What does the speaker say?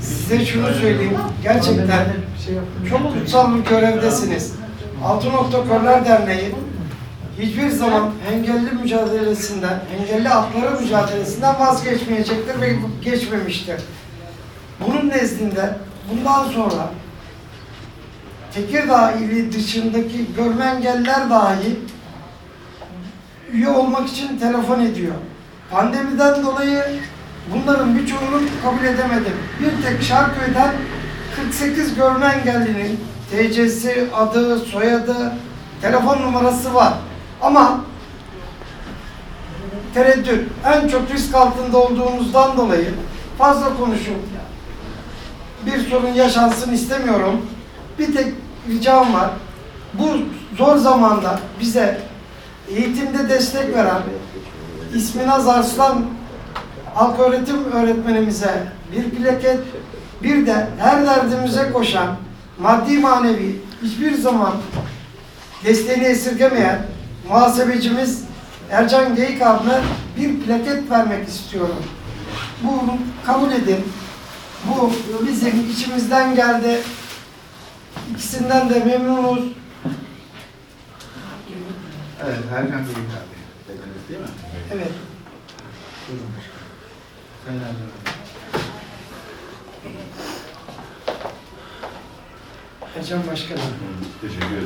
Size şunu söyleyeyim. Gerçekten çok kutsal bir görevdesiniz. Altın Nokta Körler Derneği hiçbir zaman engelli mücadelesinden, engelli hakları mücadelesinden vazgeçmeyecektir ve geçmemiştir. Bunun nezdinde bundan sonra Tekirdağ ili dışındaki görme engelliler dahi üye olmak için telefon ediyor. Pandemiden dolayı bunların birçoğunu kabul edemedim. Bir tek Şarköy'den 48 görme engellinin TC'si, adı, soyadı, telefon numarası var. Ama tereddüt, en çok risk altında olduğumuzdan dolayı fazla konuşup bir sorun yaşansın istemiyorum. Bir tek ricam var. Bu zor zamanda bize eğitimde destek veren İsminaz Arslan halk öğretim öğretmenimize bir plaket, bir de her derdimize koşan, maddi manevi hiçbir zaman desteğini esirgemeyen muhasebecimiz Ercan Geyik abime bir plaket vermek istiyorum. Bunu kabul edin. Bu bizim içimizden geldi. İkisinden de memnunuz. Evet, Erkan Bey'in abi. Değil mi? Evet. Ercan Başkanım. Teşekkür ederim.